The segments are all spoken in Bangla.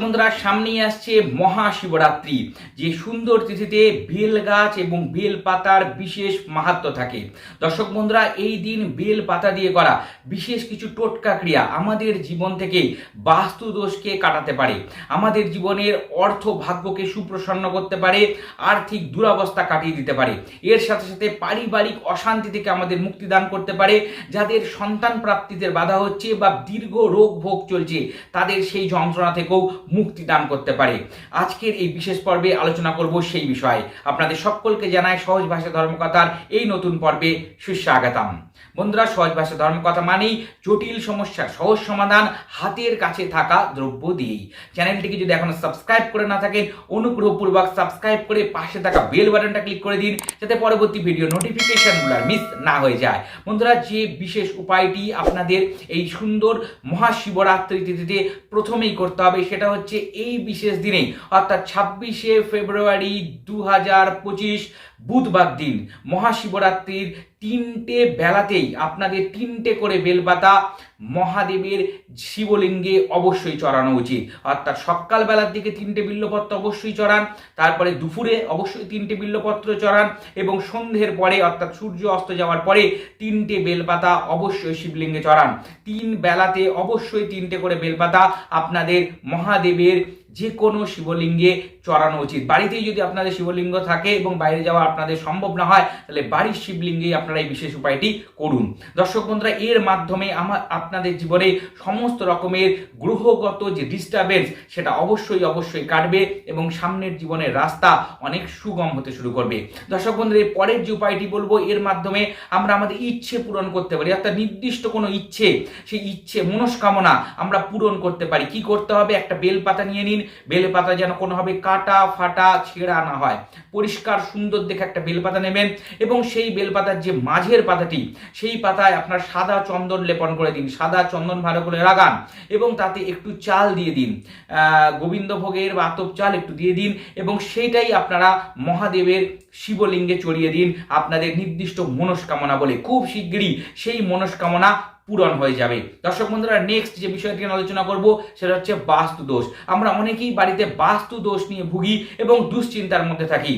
বন্ধুরা সামনেই আসছে মহাশিবরাত্রি। যে সুন্দর তিথিতে বেল গাছ এবং বেল পাতার বিশেষ মাহাত্ম থাকে। দর্শক বন্ধুরা, এই দিন বেল পাতা দিয়ে করা বিশেষ কিছু টোটকা ক্রিয়া আমাদের জীবন থেকে বাস্তু দোষকে কাটাতে পারে। আমাদের জীবনের অর্থ ভাগ্যকে সুপ্রসন্ন করতে পারে, আর্থিক দুরবস্থা কাটিয়ে দিতে পারে। এর সাথে সাথে পারিবারিক অশান্তি থেকে আমাদের মুক্তি দান করতে পারে। যাদের সন্তান প্রাপ্তিতে বাধা হচ্ছে বা দীর্ঘ রোগ ভোগ চলছে, তাদের সেই যন্ত্রণা থেকেও মুক্তি দান করতে পারে। আজকের এই বিশেষ পর্বে আলোচনা করব সেই বিষয়ে। আপনাদের সকলকে জানায় সহজ ভাষা ধর্মকথার এই নতুন পর্বে সুস্বাগতম। বন্ধুরা, সহজ ভাষা ধর্মকথা মানেই জটিল সমস্যার সহজ সমাধান, হাতের কাছে থাকা দ্রব্য দিয়েই। চ্যানেলটিকে যদি এখনও সাবস্ক্রাইব করে না থাকেন, অনুগ্রহপূর্বক সাবস্ক্রাইব করে পাশে থাকা বেল বাটনটা ক্লিক করে দিন, যাতে পরবর্তী ভিডিও নোটিফিকেশনগুলো মিস না হয়ে যায়। বন্ধুরা, যে বিশেষ উপায়টি আপনাদের এই সুন্দর মহাশিবরাত্রি তিথিতে প্রথমেই করতে হবে সেটা হচ্ছে এই বিশেষ দিনে অর্থাৎ ছাব্বিশে ফেব্রুয়ারি দু হাজার পঁচিশ বুধবার দিন মহাশিবরাত্রির তিনটে বেলাতেই আপনাদের তিনটে করে বেলপাতা মহাদেবের শিবলিঙ্গে অবশ্যই চড়ানো উচিত। অর্থাৎ সকালবেলার দিকে তিনটে বিল্লপত্র অবশ্যই চড়ান, তারপরে দুপুরে অবশ্যই তিনটে বিল্লপত্র চড়ান এবং সন্ধ্যের পরে অর্থাৎ সূর্য অস্ত যাওয়ার পরে তিনটে বেলপাতা অবশ্যই শিবলিঙ্গে চড়ান। তিন বেলাতে অবশ্যই তিনটে করে বেলপাতা আপনাদের মহাদেবের যে কোনো শিবলিঙ্গে চড়ানো উচিত। বাড়িতেই যদি আপনাদের শিবলিঙ্গ থাকে এবং বাইরে যাওয়া আপনাদের সম্ভব না হয়, তাহলে বাড়ির শিবলিঙ্গেই আপনারা এই বিশেষ উপায়টি করুন। দর্শক বন্ধুরা, এর মাধ্যমে আমার, আপনাদের জীবনে সমস্ত রকমের গ্রহগত যে ডিস্টারবেন্স সেটা অবশ্যই অবশ্যই কাটবে এবং সামনের জীবনের রাস্তা অনেক সুগম হতে শুরু করবে। দর্শক বন্ধুরা, এর পরের যে উপায়টি বলব, এর মাধ্যমে আমরা আমাদের ইচ্ছে পূরণ করতে পারি। অর্থাৎ নির্দিষ্ট কোনো ইচ্ছে, সেই ইচ্ছে মনস্কামনা আমরা পূরণ করতে পারি। কি করতে হবে? একটা বেলপাতা নিয়ে নিন। বেলপাতা যেন কোনোভাবে কাটা ফাটা ছেঁড়া না হয়। পরিষ্কার সুন্দর দেখে একটা বেলপাতা নেবেন এবং সেই বেলপাতার যে মাঝের পাতাটি, সেই পাতায় আপনার সাদা চন্দন লেপন করে দিন, সাদা চন্দন ভালো করে লাগান এবং তাতে একটু চাল দিয়ে দিন। গোবিন্দভোগের বা আতপ চাল একটু দিয়ে দিন এবং সেইটাই আপনারা মহাদেবের শিবলিঙ্গে চড়িয়ে দিন। আপনাদের নির্দিষ্ট মনস্কামনা বলে খুব শীঘ্রই সেই মনস্কামনা পূরণ হয়ে যাবে। দর্শক বন্ধুরা নেক্সট যে বিষয়টি নিয়ে আলোচনা করব, সেটা হচ্ছে বাস্তু দোষ আমরা অনেকেই বাড়িতে বাস্তু দোষ নিয়ে ভুগি এবং দুশ্চিন্তার মধ্যে থাকি।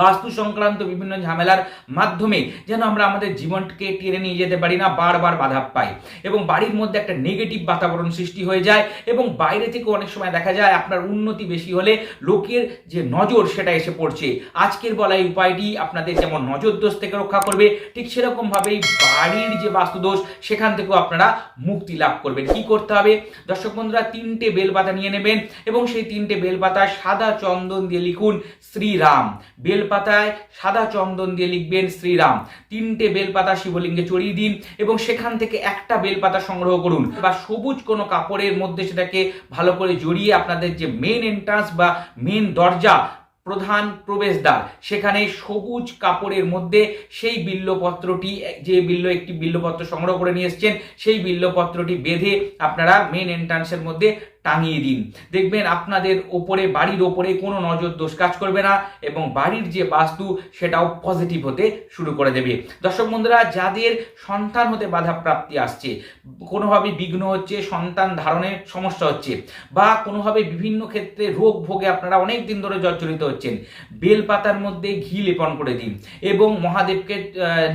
বাস্তু সংক্রান্ত বিভিন্ন ঝামেলার মাধ্যমে যেন আমরা আমাদের জীবনকে টেনে নিয়ে যেতে পারি না, বারবার বাধা পাই। এবং বাড়ির মধ্যে একটা নেগেটিভ বাতাবরণ সৃষ্টি হয়ে যায় এবং বাইরে থেকে অনেক সময় দেখা যায় আপনার উন্নতি বেশি হলে লোকের যে নজর সেটা এসে পড়ছে। আজকের বলা এই উপায়টি আপনাদের যেমন নজর দোষ থেকে রক্ষা করবে, ঠিক সেরকমভাবেই বাড়ির যে বাস্তুদোষ সেখান থেকেও আপনারা মুক্তি লাভ করবেন। কি করতে হবে? দর্শক বন্ধুরা, তিনটে বেলপাতা নিয়ে নেবেন এবং সেই তিনটে বেলপাতা সাদা চন্দন দিয়ে লিখুন শ্রীরাম। বেল বেলপাতায় সাদা চন্দন দিয়ে লিখবেন শ্রীরাম। তিনটে বেলপাতা শিবলিঙ্গে চড়িয়ে দিন এবং সেখান থেকে একটা বেলপাতা সংগ্রহ করুন বা সবুজ কোনো কাপড়ের মধ্যে সেটাকে ভালো করে জড়িয়ে আপনাদের যে মেন এন্ট্রান্স বা মেন দরজা, প্রধান প্রবেশদ্বার, সেখানে সবুজ কাপড়ের মধ্যে সেই বিল্লপত্রটি, যে বিল্ল একটি বিল্লপত্র সংগ্রহ করে নিয়ে এসছেন, সেই বিল্লপত্রটি বেঁধে আপনারা মেন এন্ট্রান্সের মধ্যে টাঙিয়ে দিন। দেখবেন আপনাদের ওপরে, বাড়ির ওপরে কোনো নজর দোষ কাজ করবে না এবং বাড়ির যে বাস্তু, সেটাও পজিটিভ হতে শুরু করে দেবে। দর্শক বন্ধুরা, যাদের সন্তান হতে বাধা প্রাপ্তি আসছে, কোনোভাবে বিঘ্ন হচ্ছে, সন্তান ধারণের সমস্যা হচ্ছে বা কোনোভাবে বিভিন্ন ক্ষেত্রে রোগ ভোগে আপনারা অনেক দিন ধরে জর্জরিত হচ্ছেন, বেলপাতার মধ্যে ঘি লেপন করে দিন এবং মহাদেবকে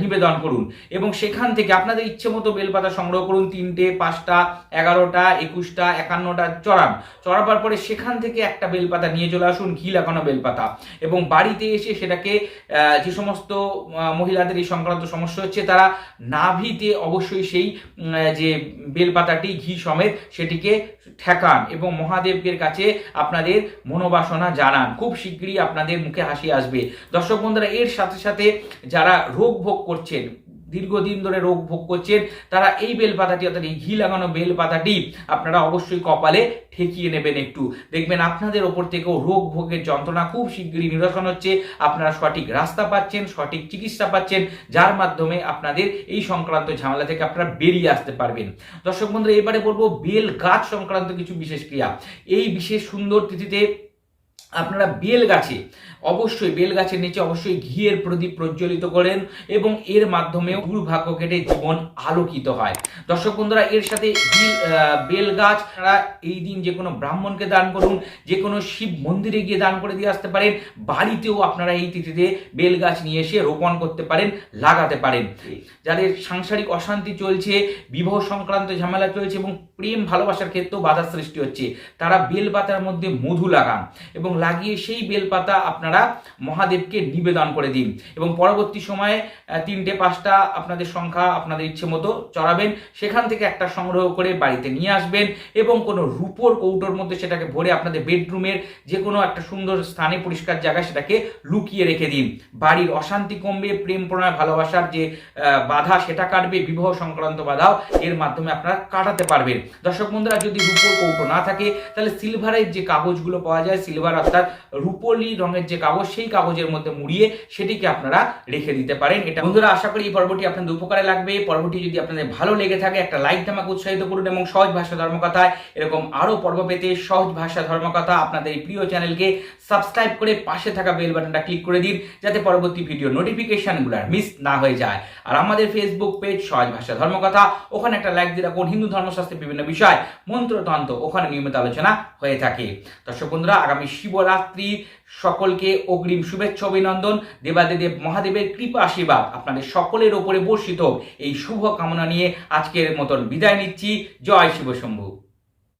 নিবেদন করুন এবং সেখান থেকে আপনাদের ইচ্ছে মতো বেলপাতা সংগ্রহ করুন তিনটে, পাঁচটা, এগারোটা, একুশটা, একান্নটা চড়ান। চড়াবার পরে সেখান থেকে একটা বেলপাতা নিয়ে চলে আসুন, ঘি লাগানো বেলপাতা। এবং বাড়িতে এসে সেটাকে যে সমস্ত মহিলাদের এই সংক্রান্ত সমস্যা হচ্ছে, তারা নাভিতে অবশ্যই সেই যে বেলপাতাটি, ঘি সমেত সেটিকে ঠেকান এবং মহাদেবের কাছে আপনাদের মনোবাসনা জানান। খুব শীঘ্রই আপনাদের মুখে হাসি আসবে। দর্শক বন্ধুরা, এর সাথে সাথে যারা রোগ ভোগ করছেন দীর্ঘদিন ধরে রোগ ভোগ করছেন, তারা এই বেলপাতাটি, অর্থাৎ এই ঘি লাগানো বেলপাতাটি আপনারা অবশ্যই কপালে ঠেকিয়ে নেবেন একটু। দেখবেন আপনাদের ওপর থেকেও রোগ ভোগের যন্ত্রণা খুব শীঘ্রই নিরসন হচ্ছে। আপনারা সঠিক রাস্তা পাচ্ছেন, সঠিক চিকিৎসা পাচ্ছেন, যার মাধ্যমে আপনাদের এই সংক্রান্ত ঝামেলা থেকে আপনারা বেরিয়ে আসতে পারবেন। দর্শক বন্ধুরা, এবারে বলব বেল গাছ সংক্রান্ত কিছু বিশেষ ক্রিয়া। এই বিশেষ সুন্দর তিথিতে আপনারা বেল গাছে অবশ্যই বেল গাছের নিচে অবশ্যই ঘিয়ের প্রদীপ প্রজ্বলিত করেন এবং এর মাধ্যমে দুর্ভাগ্য কেটে জীবন আলোকিত হয়। দর্শক বন্ধুরা এর সাথে বেল গাছ আপনারা এই দিন যে কোনো ব্রাহ্মণকে দান করুন যে কোনো শিব মন্দিরে গিয়ে দান করে দিয়ে আসতে পারেন বাড়িতেও আপনারা এই তিথিতে বেল গাছ নিয়ে এসে রোপণ করতে পারেন লাগাতে পারেন। যাদের সাংসারিক অশান্তি চলছে বিবাহ সংক্রান্ত ঝামেলা চলছে এবং প্রেম ভালোবাসার ক্ষেত্রেও বাধা সৃষ্টি হচ্ছে। তারা বেলপাতার মধ্যে মধু লাগান এবং লাগিয়ে সেই বেলপাতা আপনারা মহাদেবকে নিবেদন করে দিন এবং পরবর্তী সময়ে তিনটে, পাঁচটা আপনাদের সংখ্যা আপনাদের ইচ্ছে মতো চড়াবেন। সেখান থেকে একটা সংগ্রহ করে বাড়িতে নিয়ে আসবেন এবং কোনো রূপোর কৌটোর মধ্যে সেটাকে ভরে আপনাদের বেডরুমের যে কোনো একটা সুন্দর স্থানে পরিষ্কার জায়গায় সেটাকে লুকিয়ে রেখে দিন। বাড়ির অশান্তি কমবে, প্রেম প্রণয় ভালোবাসার যে বাধা সেটা কাটবে, বিবাহ সংক্রান্ত বাধাও এর মাধ্যমে আপনারা কাটাতে পারবেন। দর্শক বন্ধুরা, যদি রূপোর কৌটো না থাকে, তাহলে সিলভারের যে কাগজগুলো পাওয়া যায় সিলভার অর্থাৎ রূপলি রঙের যে কাগজ, সেই কাগজের মধ্যে মুড়িয়ে সেটিকে আপনারা রেখে দিতে পারেন। এটা বন্ধুরা, আশা করি এই পর্বটি আপনাদের উপকারে লাগবে। পর্বটি যদি আপনাদের ভালো লেগে থাকে, একটা লাইক আমাকে উৎসাহিত করুন এবং সহজ ভাষা ধর্মকথায় এরকম আরও পর্ব পেতে সহজ ভাষা ধর্মকথা আপনাদের এই প্রিয় চ্যানেলকে সাবস্ক্রাইব করে পাশে থাকা বেল বাটনটা ক্লিক করে দিন, যাতে পরবর্তী ভিডিও নোটিফিকেশনগুলো মিস না হয়ে যায়। আর আমাদের ফেসবুক পেজ সহজ ভাষা ধর্মকথা, ওখানে একটা লাইক দিয়ে রাখুন, হিন্দু ধর্মশাস্ত্রে বিভিন্ন বিষয়, মন্ত্রতন্ত্র ওখানে নিয়মিত আলোচনা হয়ে থাকে। দর্শক বন্ধুরা, আগামী শিবরাত্রি সকলকে অগ্রিম শুভেচ্ছা, অভিনন্দন। দেবাদিদেব মহাদেবের কৃপা, আশীর্বাদ আপনাদের সকলের ওপরে বর্ষিত। এই শুভ কামনা নিয়ে আজকের মতন বিদায় নিচ্ছি। জয় শিব শম্ভু